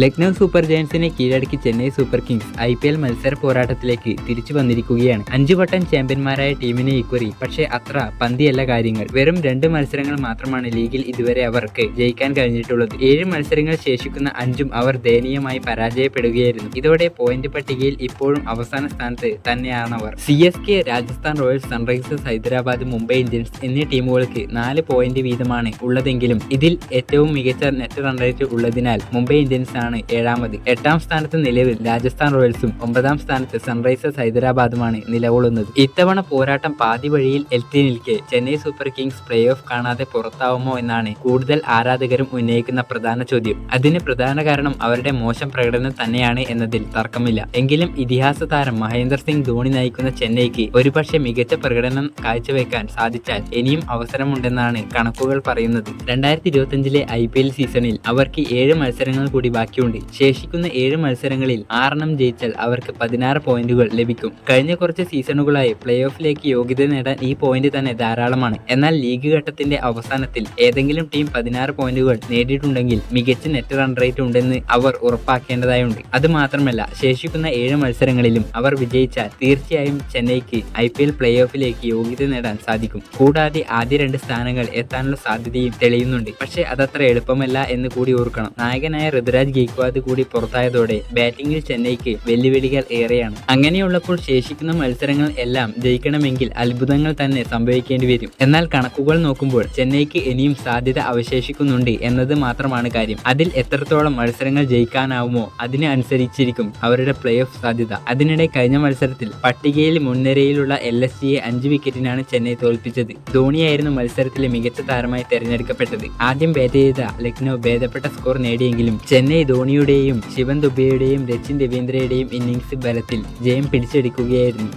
Lucknow Super ജയൻസിനെ കീഴടക്കി Chennai Super Kings I P L മത്സര പോരാട്ടത്തിലേക്ക് തിരിച്ചു വന്നിരിക്കുകയാണ്. അഞ്ചു വട്ടം ചാമ്പ്യന്മാരായ ടീമിനെ ഇക്കുറി. പക്ഷേ അത്ര പന്തിയല്ല കാര്യങ്ങൾ. വെറും രണ്ട് മത്സരങ്ങൾ മാത്രമാണ് ലീഗിൽ ഇതുവരെ അവർക്ക് ജയിക്കാൻ കഴിഞ്ഞിട്ടുള്ളത്. ഏഴ് മത്സരങ്ങൾ ശേഷിക്കുന്ന അഞ്ചും അവർ ദയനീയമായി പരാജയപ്പെടുകയായിരുന്നു. ഇതോടെ പോയിന്റ് പട്ടികയിൽ ഇപ്പോഴും അവസാന സ്ഥാനത്ത് തന്നെയാണവർ. C S K Rajasthan Royals Sunrisers Hyderabad Mumbai Indians എന്നീ ടീമുകൾക്ക് നാല് പോയിന്റ് വീതമാണ് ഉള്ളതെങ്കിലും ഇതിൽ ഏറ്റവും മികച്ച നെറ്റ് റൺ റേറ്റ് ഉള്ളതിനാൽ മുംബൈ ഇന്ത്യൻസ് ആണ് ഏഴാമത്. എട്ടാം സ്ഥാനത്ത് നിലവിൽ രാജസ്ഥാൻ റോയൽസും ഒമ്പതാം സ്ഥാനത്ത് സൺറൈസേഴ്സ് ഹൈദരാബാദുമാണ് നിലകൊള്ളുന്നത്. ഇത്തവണ പോരാട്ടം പാതി വഴിയിൽ എത്തി നിൽക്കെ Chennai Super Kings play off കാണാതെ പുറത്താവുമോ എന്നാണ് കൂടുതൽ ആരാധകരും ഉന്നയിക്കുന്ന പ്രധാന ചോദ്യം. അതിന് പ്രധാന കാരണം അവരുടെ മോശം പ്രകടനം തന്നെയാണ് എന്നതിൽ തർക്കമില്ല. എങ്കിലും ഇതിഹാസ താരം മഹേന്ദ്ര സിംഗ് ധോണി നയിക്കുന്ന ചെന്നൈക്ക് ഒരുപക്ഷെ മികച്ച പ്രകടനം കാഴ്ചവെക്കാൻ സാധിച്ചാൽ ഇനിയും അവസരമുണ്ടെന്നാണ് കണക്കുകൾ പറയുന്നത്. രണ്ടായിരത്തി ഇരുപത്തിയഞ്ചിലെ ഐ പി എൽ സീസണിൽ അവർക്ക് ഏഴ് മത്സരങ്ങൾ കൂടി ബാക്കിയുണ്ട് ശേഷിക്കുന്ന ഏഴ് മത്സരങ്ങളിൽ ആറെണ്ണം ജയിച്ചാൽ അവർക്ക് പതിനാറ് പോയിന്റുകൾ ലഭിക്കും. കഴിഞ്ഞ കുറച്ച് സീസണുകളായി പ്ലേ ഓഫിലേക്ക് യോഗ്യത നേടാൻ ഈ പോയിന്റ് തന്നെ ധാരാളമാണ്. എന്നാൽ ലീഗ് ഘട്ടത്തിന്റെ അവസാനത്തിൽ ഏതെങ്കിലും ടീം പതിനാറ് പോയിന്റുകൾ നേടിയിട്ടുണ്ടെങ്കിൽ മികച്ച നെറ്റ് റൺ റേറ്റ് ഉണ്ടെന്ന് അവർ ഉറപ്പാക്കേണ്ടതായുണ്ട്. അത് മാത്രമല്ല ശേഷിക്കുന്ന ഏഴ് മത്സരങ്ങളിലും അവർ വിജയിച്ചാൽ തീർച്ചയായും ചെന്നൈക്ക് ഐ പി എൽ പ്ലേ ഓഫിലേക്ക് യോഗ്യത നേടാൻ സാധിക്കും. കൂടാതെ ആദ്യ രണ്ട് സ്ഥാനങ്ങൾ എത്താനുള്ള സാധ്യതയും തെളിയുന്നുണ്ട്. പക്ഷേ അതത്ര എളുപ്പമല്ല എന്ന് കൂടി ഓർക്കണം. നായകനായ ഋതുരാജ് ഗെയ്ക്വാദ് കൂടി പുറത്തായതോടെ ബാറ്റിംഗിൽ ചെന്നൈക്ക് വെല്ലുവിളികൾ ഏറെയാണ്. അങ്ങനെയുള്ളപ്പോൾ ശേഷിക്കുന്ന മത്സരങ്ങൾ എല്ലാം ജയിക്കണമെങ്കിൽ അത്ഭുതങ്ങൾ തന്നെ സംഭവിക്കേണ്ടി വരും. എന്നാൽ കണക്കുകൾ നോക്കുമ്പോൾ ചെന്നൈക്ക് ഇനിയും സാധ്യത അവശേഷിക്കുന്നുണ്ട് എന്നത് മാത്രമാണ് കാര്യം. അതിൽ എത്രത്തോളം മത്സരങ്ങൾ ജയിക്കാനാവുമോ അതിനെ അനുസരിച്ചിരിക്കും അവരുടെ പ്ലേ ഓഫ് സാധ്യത. അതിനിടെ കഴിഞ്ഞ മത്സരത്തിൽ പട്ടികയിൽ മുൻനിരയിലുള്ള എൽ എസ് സിയെ അഞ്ച് വിക്കറ്റിനാണ് ചെന്നൈ തോൽപ്പിച്ചത്. ധോണിയായിരുന്നു മത്സരത്തിലെ മികച്ച താരമായി തെരഞ്ഞെടുക്കപ്പെട്ടത്. ആദ്യം ബാറ്റ് ചെയ്ത ലക്നൗ ഭേദപ്പെട്ട സ്കോർ നേടിയെങ്കിലും ചെന്നൈ ധോണിയുടെയും ശിവൻ ദുബെയുടെയും രച്ചിൻ രവീന്ദ്രയുടെയും ഇന്നിംഗ്സ് ബലത്തിൽ ജയം പിടിച്ചെടുക്കുകയായിരുന്നു.